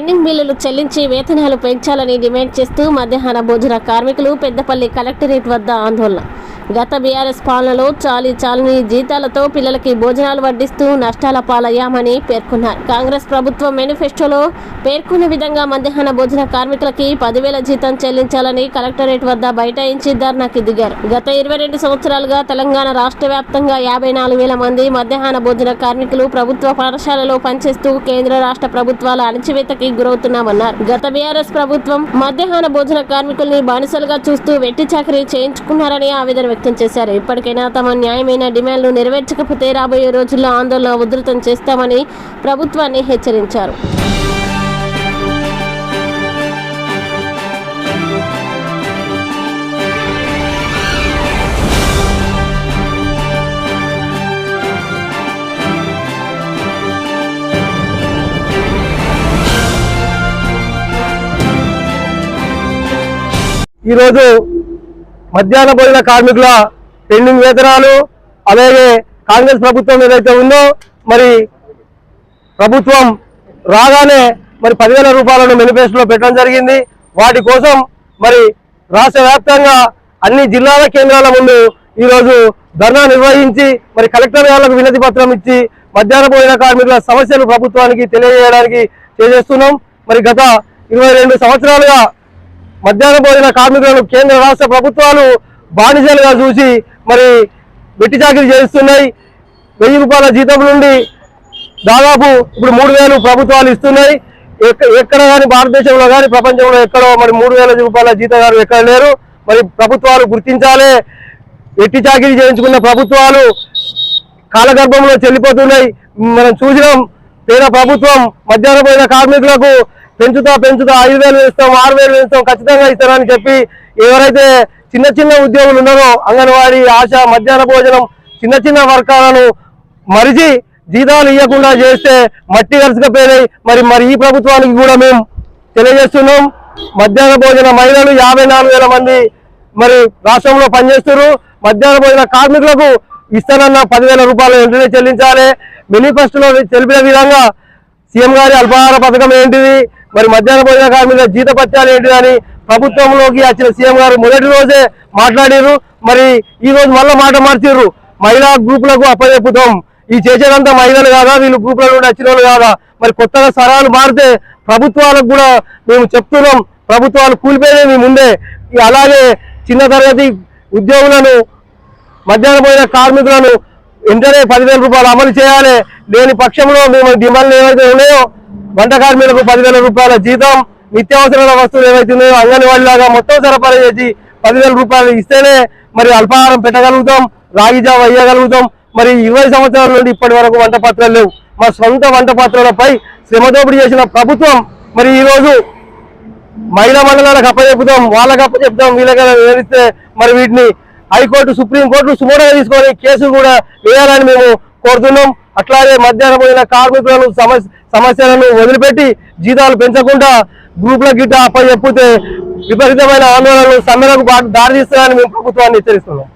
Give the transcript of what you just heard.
Pending బిల్లులు చెల్లించి వేతనాలు పెంచాలని డిమాండ్ చేస్తూ మధ్యాహ్న భోజన కార్మికులు పెద్దపల్లి కలెక్టరేట్ వద్ద ఆందోళన. గత బీఆర్ఎస్ పాలనలో చాలీ చాలని జీతాలతో పిల్లలకి భోజనాలు వడ్డిస్తూ నష్టాల పాలయ్యామని పేర్కొన్నారు. కాంగ్రెస్ ప్రభుత్వం మేనిఫెస్టోలో పేర్కొన్న విధంగా మధ్యాహ్న భోజన కార్మికులకి పదివేల జీతం చెల్లించాలని కలెక్టరేట్ వద్ద బైఠాయించి ధర్నాకి దిగారు. గత ఇరవై రెండు సంవత్సరాలుగా తెలంగాణ రాష్ట్ర వ్యాప్తంగా యాభై నాలుగు వేల మంది మధ్యాహ్న భోజన కార్మికులు ప్రభుత్వ పాఠశాలలో పనిచేస్తూ కేంద్ర రాష్ట్ర ప్రభుత్వాల అణచివేతకి గురవుతున్నామన్నారు. గత బీఆర్ఎస్ ప్రభుత్వం మధ్యాహ్న భోజన కార్మికుల్ని బానిసలుగా చూస్తూ వెట్టి చాకరీ చేయించుకున్నారని ఆవేదన వ్యక్తం చేశారు. ఇప్పటికైనా తమ న్యాయమైన డిమాండ్లు నెరవేర్చకపోతే రాబోయే రోజుల్లో ఆందోళన ఉధృతం చేస్తామని ప్రభుత్వాన్ని హెచ్చరించారు. ఈరోజు మధ్యాహ్న భోజన కార్మికుల పెండింగ్ వేతనాలు అలాగే కాంగ్రెస్ ప్రభుత్వం ఏదైతే ఉందో మరి ప్రభుత్వం రాగానే మరి పదివేల రూపాయలను మేనిఫెస్టోలో పెట్టడం జరిగింది. వాటి కోసం మరి రాష్ట్ర వ్యాప్తంగా అన్ని జిల్లాల కేంద్రాల ముందు ఈరోజు ధర్నా నిర్వహించి మరి కలెక్టర్ గారికి వినతి పత్రం ఇచ్చి మధ్యాహ్న భోజన కార్మికుల సమస్యలు ప్రభుత్వానికి తెలియజేయడానికి చేసేస్తున్నాం. మరి గత ఇరవై రెండు సంవత్సరాలుగా మధ్యాహ్న భోజన కార్మికులను కేంద్ర రాష్ట్ర ప్రభుత్వాలు బానిసలుగా చూసి మరి వెట్టి చాకరీ చేస్తున్నాయి. వెయ్యి రూపాయల జీతం నుండి దాదాపు ఇప్పుడు మూడు వేలు ప్రభుత్వాలు ఇస్తున్నాయి. ఎక్క- ఎక్కడ కానీ భారతదేశంలో కానీ ప్రపంచంలో ఎక్కడో మరి మూడు వేల రూపాయల జీతగారు ఎక్కడ లేరు. మరి ప్రభుత్వాలు గుర్తించాలి. వెట్టి చాకిరీ చేయించుకున్న ప్రభుత్వాలు కాలగర్భంలో చెల్లిపోతున్నాయి. మనం చూసినాం పేద ప్రభుత్వం మధ్యాహ్న పోయిన కార్మికులకు పెంచుతా పెంచుతా ఐదు వేలు ఇస్తాం ఆరు వేలు ఇస్తాం ఖచ్చితంగా ఇస్తారని చెప్పి ఎవరైతే చిన్న చిన్న ఉద్యోగులు ఉన్నారో అంగన్వాడీ ఆశ మధ్యాహ్న భోజనం చిన్న చిన్న వర్గాలను మరిచి జీతాలు ఇవ్వకుండా చేస్తే మట్టి కలుసుకపోయినాయి మరి మరి ఈ ప్రభుత్వానికి కూడా మేము తెలియజేస్తున్నాం. మధ్యాహ్న భోజన మహిళలు యాభై నాలుగు వేల మంది మరి రాష్ట్రంలో పనిచేస్తున్నారు. మధ్యాహ్న భోజన కార్మికులకు ఇస్తానన్న పదివేల రూపాయలు వెంటనే చెల్లించాలి. మేనిఫెస్టోలో తెలిపిన విధంగా సీఎం గారి అల్పాహార పథకం ఏంటిది? మరి మధ్యాహ్న భోజన కార్మికుల జీత పత్యాలు ఏంటిది అని ప్రభుత్వంలోకి వచ్చిన సీఎం గారు మొదటి రోజే మాట్లాడారు మరి ఈ రోజు మళ్ళీ మాట మార్చారు మహిళా గ్రూపులకు అప్పచెప్పుతాం ఈ చేసేదంతా మహిళలు కాదా? వీళ్ళు గ్రూపుల నుండి వచ్చిన వాళ్ళు కాదా? మరి కొత్తగా సరాలు మారితే ప్రభుత్వాలకు కూడా మేము చెప్తున్నాం. ప్రభుత్వాలు కూలిపోయే మీ ముందే. అలాగే చిన్న తరగతి ఉద్యోగులను మధ్యాహ్నం పోయిన కార్మికులను వెంటనే పదివేల రూపాయలు అమలు చేయాలి. లేని పక్షంలో మేము డిమాండ్లు ఏవైతే ఉన్నాయో వంట కార్మికులకు పదివేల రూపాయల జీతం నిత్యావసరాల వస్తువులు ఏవైతే ఉన్నాయో అంగన్వాడీ లాగా మొత్తం సరఫరా చేసి పదివేల రూపాయలు ఇస్తేనే మరి అల్పాహారం పెట్టగలుగుతాం రాగి జావ వేయగలుగుతాం మరి ఇరవై సంవత్సరాల నుండి ఇప్పటి వరకు వంట పాత్రలు లేవు. మా సొంత వంట పాత్రలపై శ్రమదోపిడి చేసిన ప్రభుత్వం మరి ఈ రోజు మహిళా మండలాలకు అప్పచెప్పుతాం వాళ్ళకి అప్పచెప్తాం వీళ్ళకి వివరిస్తే మరి వీటిని హైకోర్టు సుప్రీంకోర్టు సుమోటగా తీసుకొని కేసు కూడా వేయాలని మేము కోరుతున్నాం. అట్లాగే మధ్యాహ్నం పోయిన కార్మికులను సమస్య సమస్యలను వదిలిపెట్టి జీతాలు పెంచకుండా గ్రూపుల గిట్ట అప్పచెప్పితే విపరీతమైన ఆందోళనలు సమ్మెలకు దారితీస్తాయని మేము ప్రభుత్వాన్ని హెచ్చరిస్తున్నాం.